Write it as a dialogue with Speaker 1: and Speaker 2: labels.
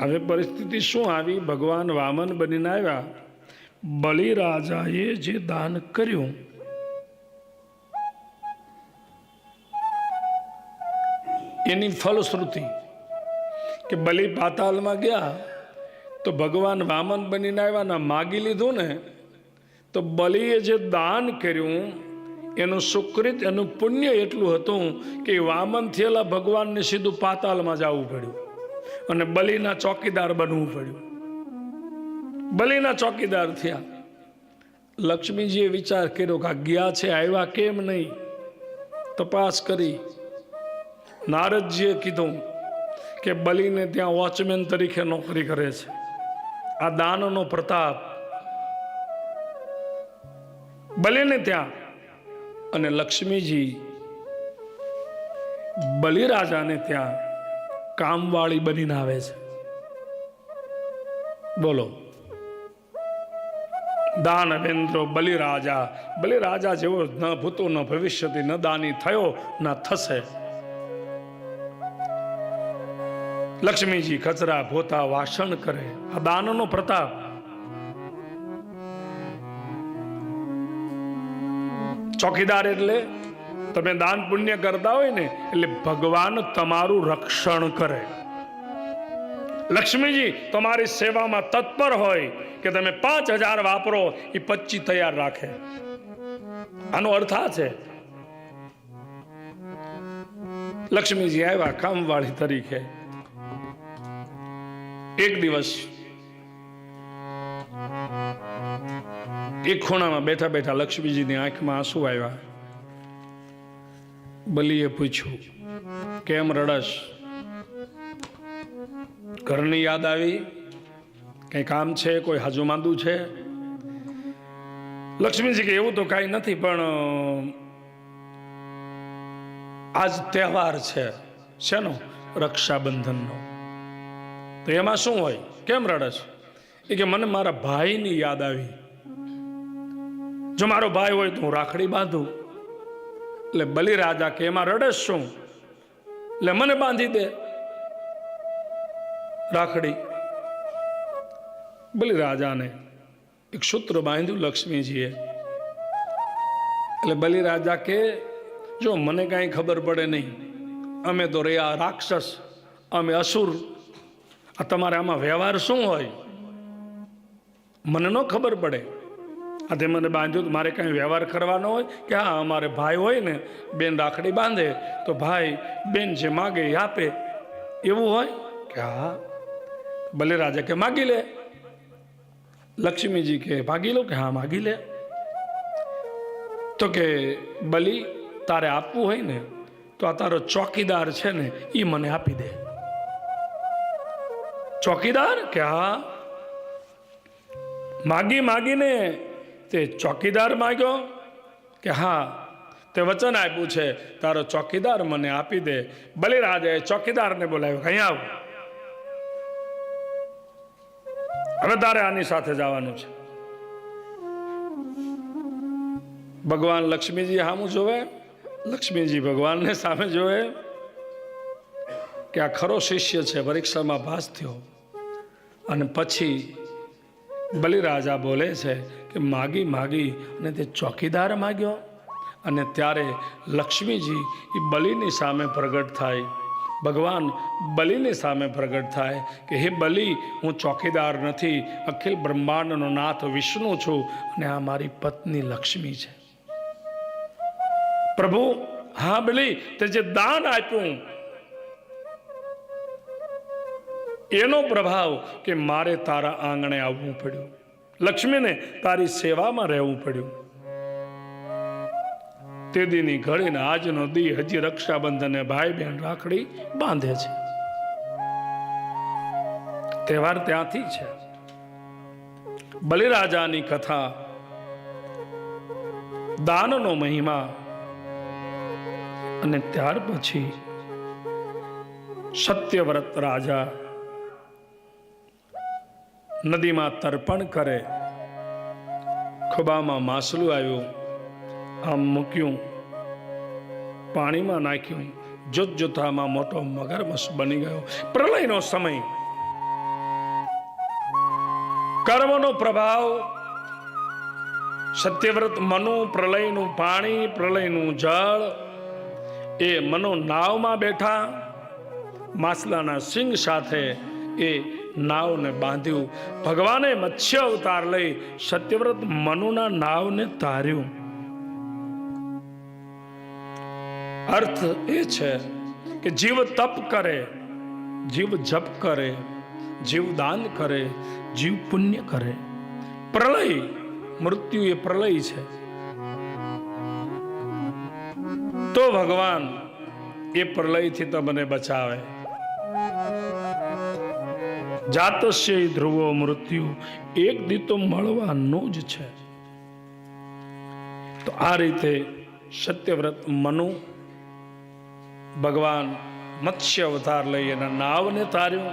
Speaker 1: હવે પરિસ્થિતિ શું આવી? ભગવાન વામન બનીને આવ્યા. બલિરાજાએ જે દાન કર્યું, એની ફલશ્રુતિ કે બલિ પાતાલમાં ગયા, તો ભગવાન વામન બનીને આવ્યા ને માગી લીધું ને, તો બલિએ જે દાન કર્યું, એનું સુકૃત એનું પુણ્ય એટલું હતું કે વામન થયેલા ભગવાનને સીધું પાતાલમાં જવું પડ્યું. અને બલિના ચોકીદાર બનવું પડ્યું. બલિના ચોકીદાર થયા. લક્ષ્મીજીએ વિચાર કર્યો કે ગયા છે, આવ્યા કેમ નહીં? તપાસ કરી. નારદજીએ કીધું કે બલીને ત્યાં વોચમેન તરીકે નોકરી કરે છે. આ દાનનો પ્રતાપ. બલીને ત્યાં. અને લક્ષ્મીજી બલિરાજાને ત્યાં કામવાળી બનીને આવે છે. બોલો. દાનવેન્દ્રો બલિરાજા. બલિરાજા જેવો ન ભૂતો, ન ભવિષ્યથી ન દાની થયો, ન થશે. લક્ષ્મીજી કચરા ભોતા વાસણ કરે. આ દાનનો પ્રતાપ. ચોકીદાર એટલે તમે દાન પુણ્ય કરતા હોય ને, એટલે ભગવાન તમારું રક્ષણ કરે. લક્ષ્મીજી, તમારી સેવામાં તત્પર હોય કે તમે પાંચ હજાર વાપરો, એ પચી તૈયાર રાખે. આનો અર્થ આ છે. લક્ષ્મીજી આવ્યા કામવાળી તરીકે. એક દિવસ એક ખૂણામાં બેઠા બેઠા લક્ષ્મીજીની આંખમાં આંસુ આવ્યા બલીએ પૂછ્યું, કેમ રડસ ઘરની યાદ આવી? કંઈ કામ છે? કોઈ હાજુ માંદું છે? લક્ષ્મીજી કે, એવું તો કાંઈ નથી, પણ આજ તહેવાર છે. શેનો? રક્ષાબંધનનો. તો એમાં શું હોય? કેમ રડસ એ કે, મને મારા ભાઈની યાદ આવી. જો મારો ભાઈ હોય તો હું રાખડી બાંધું. એટલે બલિરાજા કે એમાં રડેશ શું? એટલે મને બાંધી દે. રાખડી. બલિરાજાને એક સૂત્ર બાંધ્યું લક્ષ્મીજીએ. એટલે બલિરાજા કે, જો મને કાંઈ ખબર પડે નહીં. અમે તો રહ્યા રાક્ષસ, અમે અસુર. આ તમારે આમાં વ્યવહાર શું હોય? મને ન ખબર પડે. તે મને બાંધ્યું તો મારે કાંઈ વ્યવહાર કરવાનો હોય કે હા અમારે ભાઈ હોય ને, બેન રાખડી બાંધે, તો ભાઈ બેન જે માગે એ આપે. એવું હોય? કે હા. ભલે રાજા કે માગી લે. લક્ષ્મીજી કે ભાગી લો કે હા માગી લે. તો કે બલી, તારે આપવું હોય ને, તો આ તારો ચોકીદાર છે ને એ મને આપી દે. ચોકીદાર કે હા? માગી માગીને તે ચોકીદાર માગ્યો કે હા, તે વચન આપ્યું છે, તારો ચોકીદાર મને આપી દે. બલિરાજે ચોકીદારને બોલાવ્યો અહીં આવ. હવે તારે આની સાથે જવાનું છે. ભગવાન લક્ષ્મીજી સામું જોવે? લક્ષ્મીજી ભગવાનને સામે જોવે કે આ ખરો શિષ્ય છે, પરીક્ષામાં પાસ થયો. અને પછી બલિરાજા બોલે છે કે માગી માગી અને તે ચોકીદાર માગ્યો. અને ત્યારે લક્ષ્મીજી એ બલિની સામે પ્રગટ થાય. ભગવાન બલિની સામે પ્રગટ થાય કે, હે બલિ, હું ચોકીદાર નથી. અખિલ બ્રહ્માંડનો નાથ વિષ્ણુ છું અને આ મારી પત્ની લક્ષ્મી છે. પ્રભુ, હા બલિ, તે જે દાન આપ્યું એનો પ્રભાવ કે મારે તારા આંગણે આવવું પડ્યું. લક્ષ્મીને તારી સેવામાં રહેવું પડ્યું. તે દીની ઘડીને આજનો દી હજી રક્ષાબંધને ભાઈ બહેન રાખડી બાંધે છે. તહેવાર ત્યાંથી છે. બલિરાજાની કથા, દાનનો મહિમા અને ત્યાર પછી સત્યવ્રત રાજા નદીમાં તર્પણ કરે. ખોબામાં માસલું આવ્યું, આમ મૂક્યું, પાણીમાં નાખ્યું. જોત જોતામાં મોટો મગરમસ બની ગયો. પ્રલયનો સમય. કર્મનો પ્રભાવ. સત્યવ્રત મનુ પ્રલયનું પાણી, પ્રલયનું જળ. એ મનો નાવમાં બેઠા. માસલાના સિંગ સાથે એ નાવને બાંધ્યું. ભગવાને મત્સ્ય અવતાર લઈ સત્યવ્રત મનુના નાવને તાર્યું. અર્થ એ છે કે જીવ તપ કરે, જીવ જપ કરે, જીવ દાન કરે, જીવ પુણ્ય કરે. પ્રલય, મૃત્યુ એ પ્રલય છે. તો ભગવાન એ પ્રલયથી તમને બચાવે. જાતસ્ય ધ્રુવો મૃત્યુ. એક દી તો મળવાનું જ છે. તો આ રીતે સત્યવ્રત મનુ ભગવાન મત્સ્ય અવતાર લઈ એના નાવને તાર્યું.